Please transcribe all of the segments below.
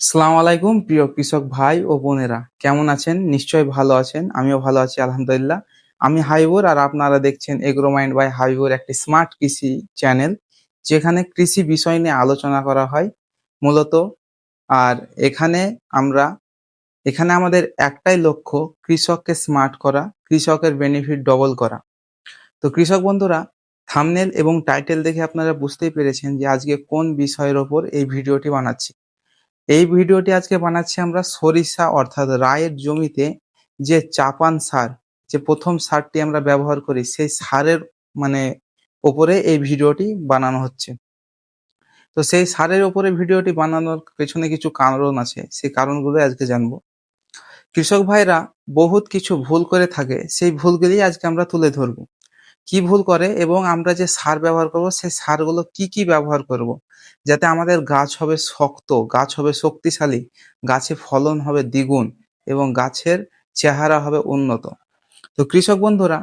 সালাম আলাইকুম, প্রিয় কৃষক ভাই ও বোনেরা। কেমন আছেন? নিশ্চয়ই ভালো আছেন। আমিও ভালো আছি, আলহামদুলিল্লাহ। আমি হাইবুর আর আপনারা দেখছেন এগ্রো মাইন্ড বাই হাইবুর একটি স্মার্ট কৃষি চ্যানেল, যেখানে কৃষি বিষয় নিয়ে আলোচনা করা হয় মূলত। আর এখানে আমরা, এখানে আমাদের একটাই লক্ষ্য, কৃষককে স্মার্ট করা, কৃষকের বেনিফিট ডবল করা। তো কৃষক বন্ধুরা, থামনেল এবং টাইটেল দেখে আপনারা বুঝতেই পেরেছেন যে আজকে কোন বিষয়ের ওপর এই ভিডিওটি বানাচ্ছি। এই ভিডিওটি আজকে বানাচ্ছি আমরা সরিষা অর্থাৎ রায়ের জমিতে যে চাপান সার, যে প্রথম সারটি আমরা ব্যবহার করি, সেই সারের মানে ওপরে এই ভিডিওটি বানানো হচ্ছে। তো সেই সারের ওপরে ভিডিওটি বানানোর পেছনে কিছু কারণ আছে, সেই কারণগুলো আজকে জানব। কৃষক ভাইরা বহুত কিছু ভুল করে থাকে, সেই ভুলগুলি আজকে আমরা তুলে ধরবো। কি ভুল করে এবং আমরা যে সার ব্যবহার করব, সেই সারগুলো কি কি ব্যবহার করব? যাতে আমাদের গাছ হবে শক্ত, গাছ হবে শক্তিশালী, গাছে ফলন হবে দ্বিগুণ এবং গাছের চেহারা হবে উন্নত। তো কৃষক বন্ধুরা,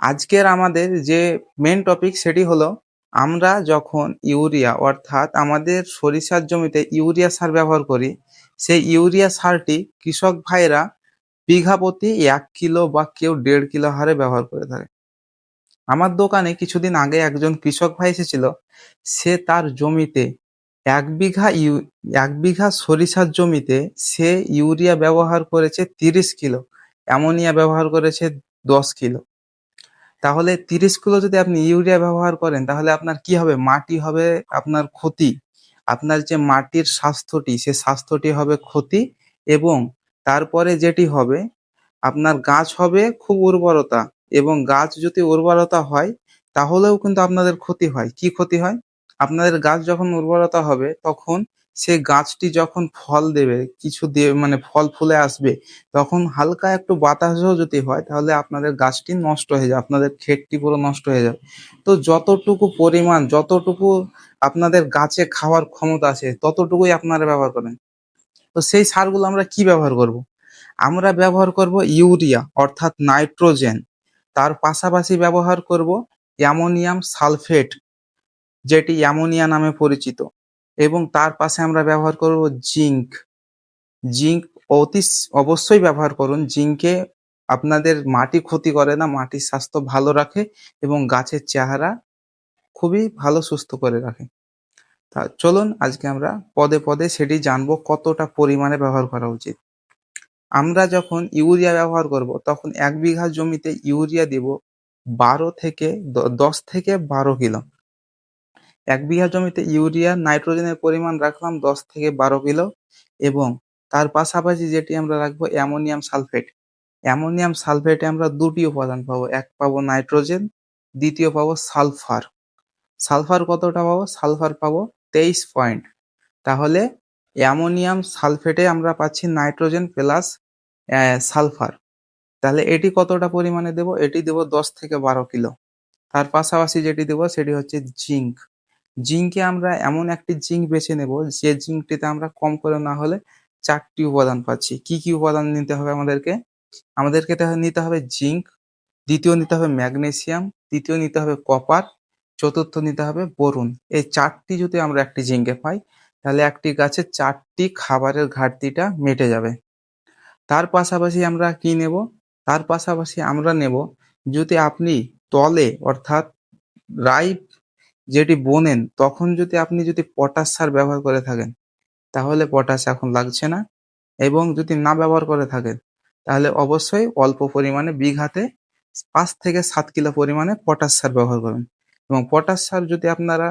আজকের আমাদের যে মেন টপিক সেটি হলো, আমরা যখন ইউরিয়া অর্থাৎ আমাদের সরিষার জমিতে ইউরিয়া সার ব্যবহার করি, সেই ইউরিয়া সারটি কৃষক ভাইরা বিঘা প্রতি এক কিলো বা কেউ দেড় কিলো হারে ব্যবহার করে থাকে। আমার দোকানে কিছুদিন আগে একজন কৃষক ভাই এসেছিল। সে তার জমিতে এক বিঘা ইউ, এক বিঘা সরিষার জমিতে সে ইউরিয়া ব্যবহার করেছে তিরিশ কিলো। অ্যামোনিয়া ব্যবহার করেছে দশ কিলো। তাহলে তিরিশ কিলো যদি আপনি ইউরিয়া ব্যবহার করেন, তাহলে আপনার কি হবে? মাটি হবে আপনার ক্ষতি। আপনার যে মাটির স্বাস্থ্যটি, সে স্বাস্থ্যটি হবে ক্ষতি এবং তারপরে যেটি হবে, আপনার গাছ হবে খুব উর্বরতা। এবং গাছ যদি উর্বরতা হয়, তাহলেও কিন্তু আপনাদের ক্ষতি হয়। কি ক্ষতি হয়? আপনাদের গাছ যখন উর্বরতা হবে, তখন সে গাছটি যখন ফল দেবে, কিছু দিয়ে মানে ফল ফুলে আসবে, তখন হালকা একটু বাতাসও যদি হয়, তাহলে আপনাদের গাছটি নষ্ট হয়ে যাবে, আপনাদের ক্ষেতটি পুরো নষ্ট হয়ে যাবে। তো যতটুকু পরিমাণ, যতটুকু আপনাদের গাছে খাওয়ার ক্ষমতা আছে, ততটুকুই আপনারা ব্যবহার করেন। তো সেই সারগুলো আমরা কি ব্যবহার করব? আমরা ব্যবহার করব ইউরিয়া, অর্থাৎ নাইট্রোজেন। তার পাশাপাশি ব্যবহার করব অ্যামোনিয়াম সালফেট, যেটি অ্যামোনিয়া নামে পরিচিত। এবং তার পাশে আমরা ব্যবহার করব জিঙ্ক। জিঙ্ক অতি অবশ্যই ব্যবহার করুন। জিঙ্কে আপনাদের মাটি ক্ষতি করে না, মাটির স্বাস্থ্য ভালো রাখে এবং গাছের চেহারা খুবই ভালো, সুস্থ করে রাখে। তা চলুন আজকে আমরা পদে পদে সেটি জানব কতটা পরিমাণে ব্যবহার করা উচিত। আমরা যখন ইউরিয়া ব্যবহার করব, তখন এক বিঘা জমিতে ইউরিয়া দিব বারো থেকে দশ থেকে বারো কিলো। এক বিঘা জমিতে ইউরিয়া নাইট্রোজেনের পরিমাণ রাখলাম দশ থেকে বারো কিলো এবং তার পাশাপাশি যেটি আমরা রাখব অ্যামোনিয়াম সালফেট। অ্যামোনিয়াম সালফেটে আমরা দুটি উপাদান পাবো, এক পাবো নাইট্রোজেন, দ্বিতীয় পাবো সালফার। সালফার কতটা পাবো? সালফার পাবো তেইশ পয়েন্ট। তাহলে অ্যামোনিয়াম সালফেটে আমরা পাচ্ছি নাইট্রোজেন প্লাস সালফার। তাহলে এটি কতটা পরিমাণে দেব? এটি দেব দশ থেকে বারো কিলো। তার পাশাপাশি যেটি দেব সেটি হচ্ছে জিঙ্ক। জিঙ্কে আমরা এমন একটি জিঙ্ক বেছে নেব, যে জিঙ্কটিতে আমরা কম করে না হলে চারটি উপাদান পাচ্ছি। কি কি উপাদান নিতে হবে আমাদেরকে? আমাদেরকে নিতে হবে জিঙ্ক, দ্বিতীয় নিতে হবে ম্যাগনেসিয়াম, তৃতীয় নিতে হবে কপার, চতুর্থ নিতে হবে বরুণ এই চারটি যদি আমরা একটি জিঙ্কে পাই তাহলে একটি গাছের চারটি খাবারের ঘাটতিটা মেটে যাবে। তার পাশাপাশি আমরা কি নেব? তার পাশাপাশি আমরা নেব যদি আপনি তলে অর্থাৎ রাই যেটি বোনেন, তখন যদি আপনি যদি পটাশ সার ব্যবহার করে থাকেন, তাহলে পটাশ এখন লাগছে না। এবং যদি না ব্যবহার করে থাকেন, তাহলে অবশ্যই অল্প পরিমাণে বিঘাতে পাঁচ থেকে সাত কিলো পরিমাণে পটাশ সার ব্যবহার করবেন এবং পটাশ সার যদি আপনারা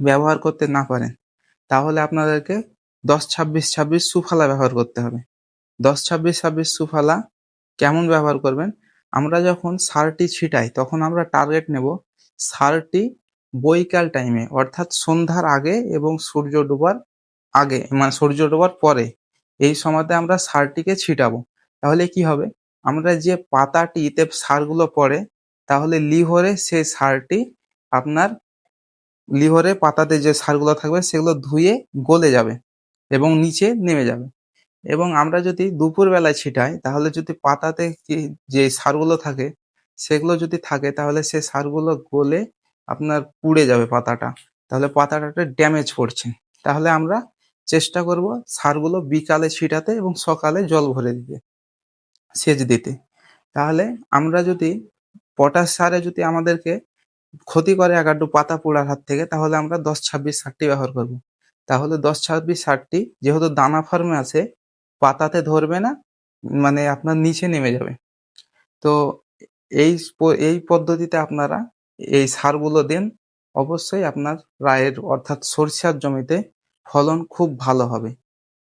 ব্যবহার করতে না পারেন তাহলে আপনাদেরকে দশ ছাব্বিশ ছাব্বিশ সুফালা ব্যবহার করতে হবে। দশ ছাব্বিশ ছাব্বিশ সুফালা কেমন ব্যবহার করবেন? আমরা যখন সারটি ছিটাই, তখন আমরা টার্গেট নেব সারটি বৈকাল টাইমে অর্থাৎ সন্ধ্যার আগে এবং সূর্য ডোবার আগে মানে সূর্য ডোবার পরে। এই সময়তে আমরা সারটিকে ছিটাবো। তাহলে কি হবে? আমরা যে পাতাটিতে সারগুলো পড়ে, তাহলে লিহরে সেই সারটি আপনার লিহরে পাতাতে যে সারগুলো থাকবে সেগুলো ধুয়ে গলে যাবে এবং নিচে নেমে যাবে। এবং আমরা যদি দুপুরবেলায় ছিটাই, তাহলে যদি পাতাতে যে সারগুলো থাকে, সেগুলো যদি থাকে, তাহলে সে সারগুলো গলে আপনার পুড়ে যাবে পাতাটা। তাহলে পাতাটা ড্যামেজ করছে তাহলে আমরা চেষ্টা করব সারগুলো বিকালে ছিটাতে এবং সকালে জল ভরে দিতে, সেচ দিতে। তাহলে আমরা যদি পটাশ সারে যদি আমাদেরকে ক্ষতি করে একাড্ডু পাতা পোড়ার হাত থেকে, তাহলে আমরা দশ ছাব্বিশ সারটি ব্যবহার করব। তাহলে দশ ছাব্বিশ সারটি যেহেতু দানা ফার্মে আছে, পাতাতে ধরবে না মানে আপনার নিচে নেমে যাবে। তো এই এই পদ্ধতিতে আপনারা এই সারগুলো দিন, অবশ্যই আপনার রায়ের, অর্থাৎ সরিষার জমিতে ফলন খুব ভালো হবে।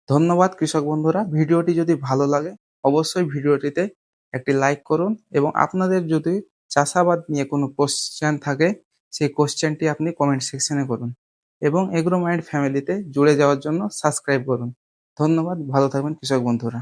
ধন্যবাদ কৃষক বন্ধুরা, ভিডিওটি যদি ভালো লাগে, অবশ্যই ভিডিওটিতে একটি লাইক করুন এবং আপনাদের যদি চাষাবাদ নিয়ে কোনো কোশ্চেন থাকে, সেই কোশ্চেনটি আপনি কমেন্ট সেকশনে করুন এবং এগ্রো মাইন্ড ফ্যামিলিতে জুড়ে যাওয়ার জন্য সাবস্ক্রাইব করুন। ধন্যবাদ, ভালো থাকবেন কৃষক বন্ধুরা।